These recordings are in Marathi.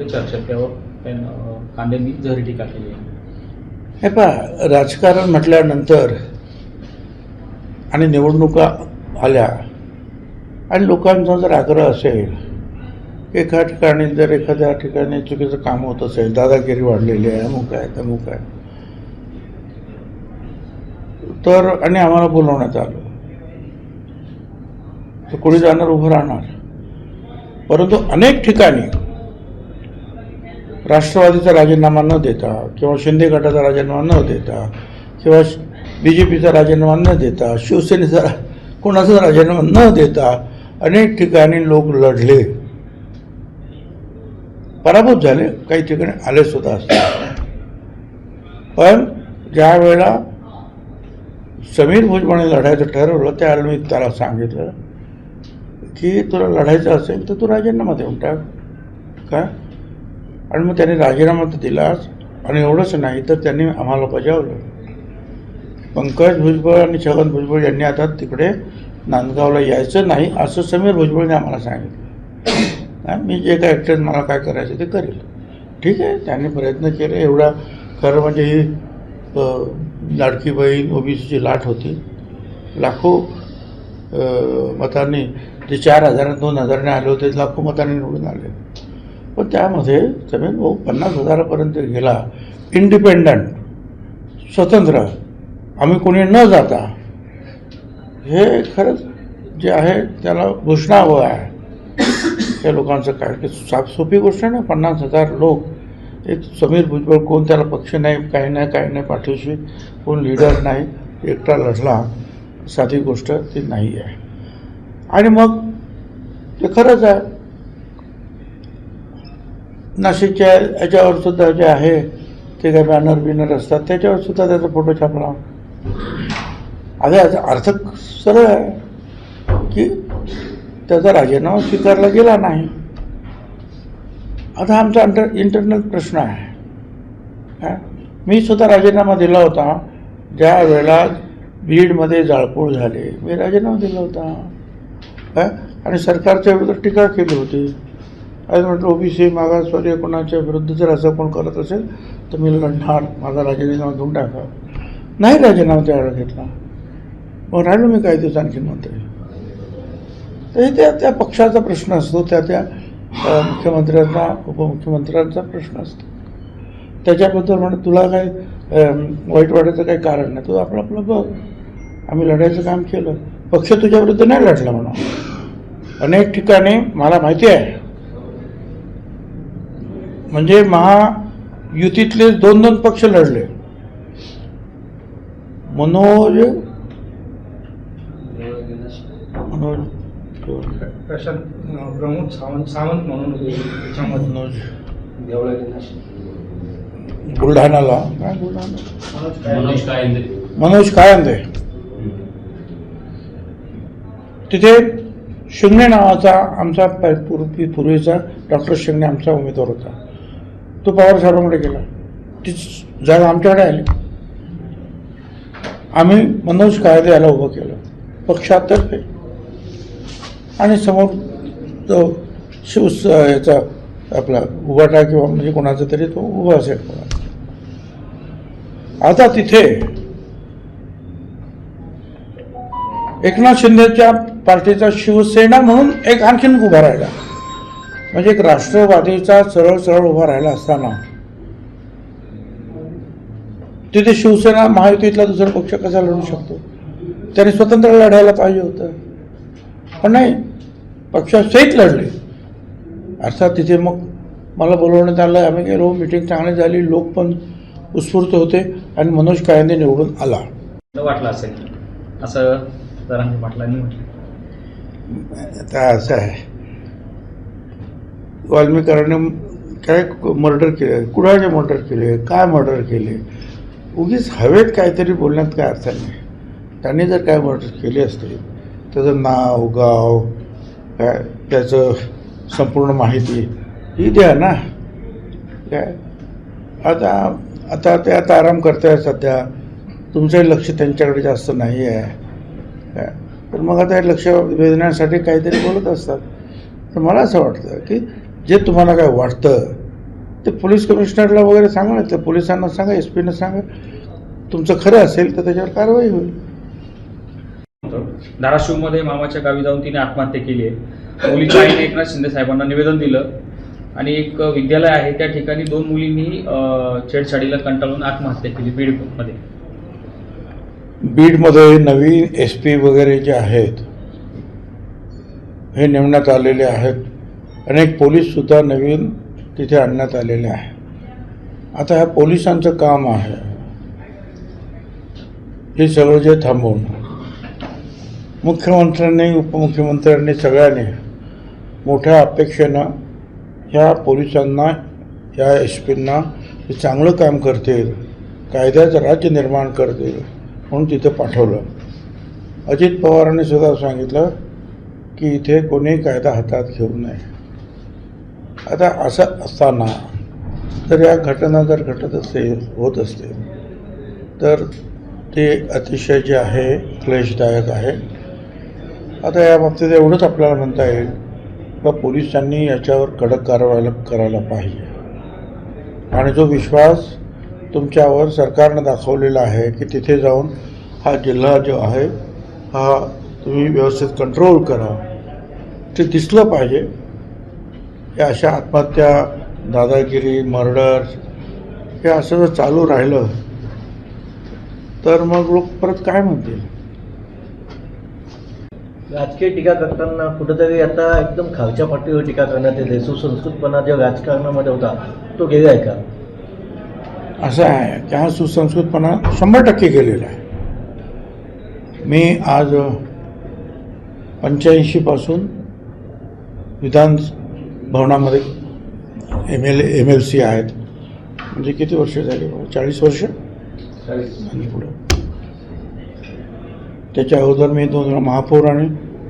चर्चा त्यावर टीका केली हे पहा राजकारण म्हटल्यानंतर आणि निवडणुका आल्या आणि लोकांचा जर आग्रह असेल एका ठिकाणी जर एखाद्या ठिकाणी चुकीचं काम होत असेल दादागिरी वाढलेली आहे अमुक आहे अमुक आहे तर आणि आम्हाला बोलवण्यात आलं. तर कोणी जाणार उभं राहणार. परंतु अनेक ठिकाणी राष्ट्रवादीचा राजीनामा न देता किंवा शिंदे गटाचा राजीनामा न देता किंवा बी जे पीचा राजीनामा न देता शिवसेनेचा कोणाचा राजीनामा न देता अनेक ठिकाणी लोक लढले. पराभूत झाले काही ठिकाणी आले सुद्धा असतात पण ज्या वेळेला समीर भुजबळने लढायचं ठरवलं त्यावेळेला मी त्याला सांगितलं की तुला लढायचं असेल तर तू राजीनामा देऊन टाक. काय आणि मग त्याने राजीनामा तर दिलाच आणि एवढंच नाही तर त्यांनी आम्हाला बजावलं. पंकज भुजबळ आणि छगन भुजबळ यांनी आता तिकडे नांदगावला यायचं नाही असं समीर भुजबळने आम्हाला सांगितलं. मी जे काय ॲक्टर मला काय करायचं ते करेल. ठीक आहे त्यांनी प्रयत्न केले एवढा खरं म्हणजे ही लाडकी बहीण ओबीसीची लाट होती. लाखो मतांनी जे चार हजार दोन हजाराने आले होते लाखो मतांनी निवडून आले. पण त्यामध्ये समीर भाऊ पन्नास हजारापर्यंत गेला. इंडिपेंडंट स्वतंत्र. आम्ही कोणी न जाता. हे खरंच जे आहे त्याला घोषणा हवं आहे. त्या लोकांचं काय की साफ सोपी गोष्ट ना? पन्नास हजार लोक. एक समीर भुजबळ कोण त्याला पक्ष नाही काही नाही काही नाही पाठीशी. कोण लिडर नाही एकटा लढला. साधी गोष्ट ती नाही आहे. आणि मग ते खरंच आहे. नाशिकच्या याच्यावर सुद्धा जे आहे ते काय बॅनर बिनर असतात त्याच्यावर सुद्धा त्याचा फोटो छापला अरे याचा अर्थ सरळ आहे की त्याचा राजीनामा स्वीकारला गेला नाही. आता आमचा अंतर इंटरनल प्रश्न आहे. मी सुद्धा राजीनामा दिला होता ज्या वेळेला बीडमध्ये जाळपोळ झाले. मी राजीनामा दिला होता. आणि सरकारच्या विरोधात टीका केली होती. आज म्हटलं ओबीसी मागासवर्गीय कोणाच्या विरुद्ध जर असं कोण करत असेल तर मी लढणार माझा राजीनामा घेऊन टाका नाही राजीनामा त्यावेळेला घेतला मग राहिलो मी काही दिवस आणखी मंत्री। तर हे त्या त्या पक्षाचा प्रश्न असतो त्या त्या मुख्यमंत्र्यांचा उपमुख्यमंत्र्यांचा प्रश्न असतो. त्याच्याबद्दल म्हणे तुला काय वाईट वाटायचं काही कारण नाही. तू आपलं आपलं बघ. आम्ही लढायचं काम केलं. पक्ष तुझ्या विरुद्ध नाही लढला म्हणा अनेक ठिकाणी मला माहिती आहे म्हणजे महायुतीतले दोन दोन पक्ष लढले. मनोज मनोज प्रशांत प्रमोद सावंत सावंत म्हणून मनोज बुलढाणाला काय बुलढाणा मनोज कायंदे. मनोज कायंदे. तिथे शिंगणे नावाचा आमचा पूर्वीचा डॉक्टर शिंगणे आमचा उमेदवार होता. तो पवार साहेबांकडे गेला. ती जागा आमच्याकडे आली. आम्ही मनोज कायदे याला उभं केलं. पक्षातर्फे. आणि समोर तो शिव याचा आपला उभाटा किंवा म्हणजे कोणाचा तरी तो उभा असेल. कोणाचा आता तिथे एकनाथ शिंदेच्या पार्टीचा शिवसेना म्हणून एक आणखीन उभा राहिला. म्हणजे एक राष्ट्रवादीचा सरळ सरळ उभा राहिला असताना. तिथे शिवसेना महायुतीतला दुसरा पक्ष कसा लढू शकतो? त्याने स्वतंत्र लढायला पाहिजे होतं. पण नाही पक्षासहित लढले. अर्थात तिथे मग मला बोलवण्यात आलं आम्ही गेलो मिटिंग चांगली झाली लोक पण उत्स्फूर्त होते आणि मनोज कायंदे निवडून आला. वाटलं असेल? असं पाटलांनी म्हटलं. आता असं आहे. वाल्मिकाराने काय मर्डर केले? कुणाचे मर्डर केले? काय मर्डर केले? उगीच हवेत काहीतरी बोलण्यात काय अर्थ नाही. त्यांनी जर काय मर्डर केले असते त्याचं नाव गाव काय त्याचं संपूर्ण माहिती ही द्या ना. काय? आता आता ते आता आराम करताय सध्या. तुमचंही लक्ष त्यांच्याकडे जास्त नाही आहे काय? तर मग आता हे लक्ष वेधण्यासाठी काहीतरी बोलत असतात. तर मला असं वाटतं की जे तुम्हाला काय वाटतं ते पोलीस कमिशनरला वगैरे सांगा ना त्या पोलिसांना सांगा एस पीनं सांगा. तुमचं खरं असेल तर त्याच्यावर कारवाई होईल. धाराशिवमध्ये मामाच्या गावी जाऊन तिने आत्महत्या केली आहे. मुलीच्या आईने एकनाथ शिंदे साहेबांना निवेदन दिलं. आणि एक विद्यालय आहे त्या ठिकाणी दोन मुलींनी छेडछाडीला कंटाळून आत्महत्या केली बीडमध्ये बीडमध्ये नवीन एस पी वगैरे जे आहेत हे नेमण्यात आलेले आहेत. अनेक पोलीससुद्धा नवीन तिथे आणण्यात आलेले आहे. आता ह्या पोलिसांचं काम आहे. हे सगळं जे थांबवणं मुख्यमंत्र्यांनी उपमुख्यमंत्र्यांनी सगळ्यांनी मोठ्या अपेक्षेनं ह्या पोलिसांना या एस पींना चांगलं काम करतील कायद्याचं राज्य निर्माण करतील म्हणून तिथं पाठवलं. अजित पवारांनी सुद्धा सांगितलं की इथे कोणी कायदा हातात घेऊ नये. आता असं असताना जर या घटना जर घटत असेल होत असतील तर ते अतिशय जे आहे क्लेशदायक आहे. आता या बाबतीत एवढंच आपल्याला म्हणता येईल का पोलिसांनी याच्यावर कडक कारवाई करायला पाहिजे. आणि जो विश्वास तुमच्यावर सरकारनं दाखवलेला आहे की तिथे जाऊन हा जिल्हा जो आहे हा तुम्ही व्यवस्थित कंट्रोल करा ते दिसलं पाहिजे. या अशा आत्महत्या दादागिरी मर्डर हे असं जर चालू राहिलं तर मग लोक परत काय म्हणतील? राजकीय टीका करताना कुठेतरी आता एकदम खालच्या पातळीवर टीका करण्यात येते. सुसंस्कृतपणा जो राजकारणामध्ये होता तो गेलाय का? असं आहे. की हा सुसंस्कृतपणा शंभर टक्के गेलेला आहे. मी आज पंच्याऐंशीपासून विधान भवनामध्ये M L M L C आहेत. म्हणजे किती वर्ष झाली? चाळीस वर्ष? आणि पुढं. त्याच्या अगोदर मी दोन महापौर आणि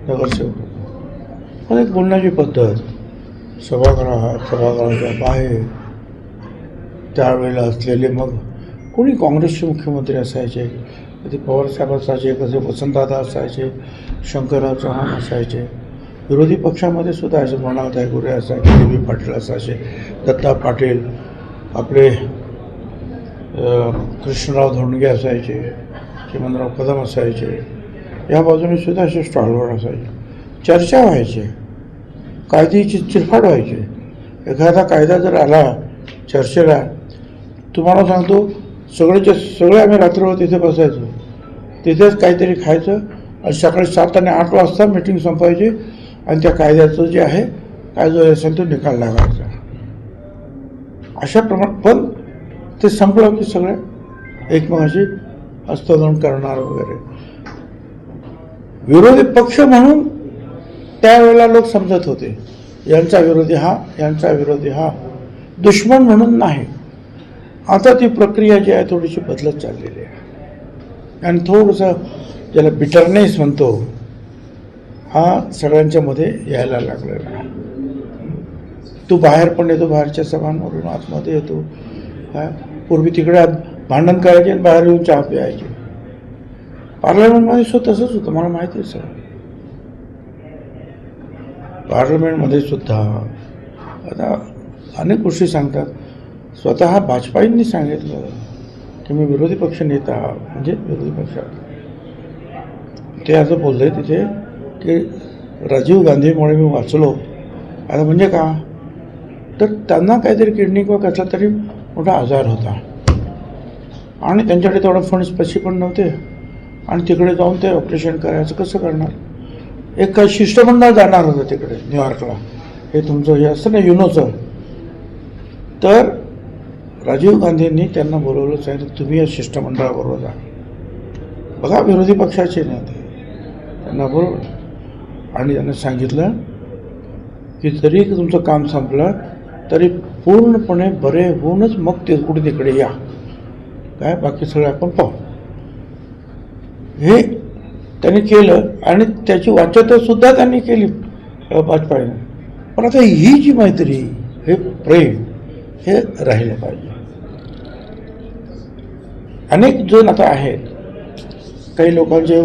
नगरसेवक पण एक बोलण्याची पद्धत. सभागृहात सभागृहाच्या बाहेर. त्यावेळेला असलेले मग कोणी काँग्रेसचे मुख्यमंत्री असायचे कधी पवारसाहेब असायचे कसे वसंतदादा असायचे शंकरराव चव्हाण असायचे. विरोधी पक्षामध्ये सुद्धा असे मनावताई गुरे असायचे डी बी पाटील असे दत्ता पाटील आपले कृष्णराव धोंडगे असायचे चिमनराव कदम असायचे या बाजूने सुद्धा असे स्टॉलवर असायचे. चर्चा व्हायची कायद्याची चिरफाड व्हायची. एखादा कायदा जर आला चर्चेला तुम्हाला सांगतो सगळेचे सगळे आम्ही रात्रभर तिथे बसायचो. तिथेच काहीतरी खायचं आणि सकाळी सात आणि आठ वाजता मिटिंग संपायची आणि त्या कायद्याचं जे आहे काय जो असेल तो निकाल लागायचा. अशा प्रमाणात पण ते संपलं की सगळे एकमेकाशी हस्तगण करणार वगैरे. विरोधी पक्ष म्हणून त्यावेळेला लोक समजत होते. यांचा विरोधी हा यांचा विरोधी हा. दुश्मन म्हणून नाही. आता ती प्रक्रिया जी आहे थोडीशी बदलत चाललेली आहे. आणि थोडंसं ज्याला बिटरनेस म्हणतो हा सगळ्यांच्यामध्ये यायला लागलेला आहे. तू बाहेर पण येतो बाहेरच्या सभांवरून आतमध्ये येतो. काय पूर्वी तिकडे भांडण करायचे आणि बाहेर येऊन चहा प्यायचे. पार्लमेंटमध्ये सुद्धा तसंच होतं मला माहिती आहे सर पार्लमेंटमध्ये सुद्धा आता अनेक गोष्टी सांगतात. स्वतः भाजपाईंनी सांगितलं की मी विरोधी पक्ष नेता म्हणजे विरोधी पक्षात. ते असं बोलले तिथे की राजीव गांधीमुळे मी वाचलो. आता म्हणजे का? तर त्यांना काहीतरी किडनी किंवा कसला तरी मोठा आजार होता. आणि त्यांच्याकडे तेवढा फंड्स पैसे पण नव्हते. आणि तिकडे जाऊन ते ऑपरेशन करायचं कसं करणार? एक काय शिष्टमंडळ जाणार होतं तिकडे न्यूयॉर्कला हे तुमचं हे असतं ना युनोचं तर राजीव गांधींनी त्यांना बोलवलं सांगितलं तुम्ही या शिष्टमंडळाबरोबर जा. बघा विरोधी पक्षाचे नेते. त्यांना बोलवलं. आणि त्यांना सांगितलं की जरी तुमचं काम संपलं तरी पूर्णपणे बरे होऊनच मग ते कुठे तिकडे या. काय बाकी सगळं आपण पाहू. हे त्यांनी केलं आणि त्याची वाच्यता सुद्धा त्यांनी केली अ, वाजपेयीने पण आता ही जी मैत्री हे प्रेम हे राहिलं पाहिजे. अनेक जण आता आहेत. काही लोकांचे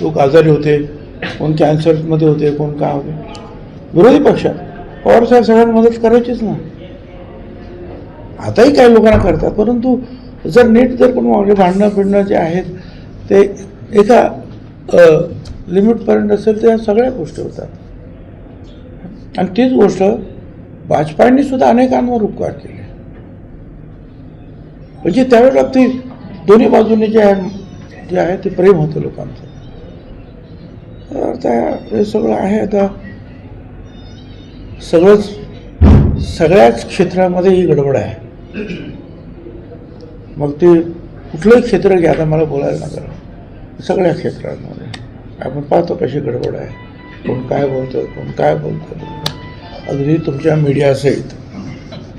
लोक आजारी होते. कोण कॅन्सरमध्ये होते कोण काय होते? विरोधी पक्षात पवारसाहेब सगळ्यांना मदत करायचीच ना. आताही काही लोकांना करतात परंतु जर नीट जर कोण म्हणजे भांडणं फिरणं जे आहेत ते एका लिमिटपर्यंत असेल तर या सगळ्या गोष्टी होतात. आणि तीच गोष्ट वाजपेयींनी सुद्धा अनेकांवर उपकार केले. म्हणजे त्यावेळेला ती दोन्ही बाजूने जे आहे जे आहे ते प्रेम होतं लोकांचं. त्या आता हे सगळं आहे आता सगळंच सगळ्याच क्षेत्रामध्ये ही गडबड आहे. मग ते कुठलंही क्षेत्र घ्या आता मला बोलायला नका. सगळ्या क्षेत्रांमध्ये. आपण पाहतो कशी गडबड आहे. कोण काय बोलतं कोण काय बोलतं अगदी तुमच्या मीडियासहित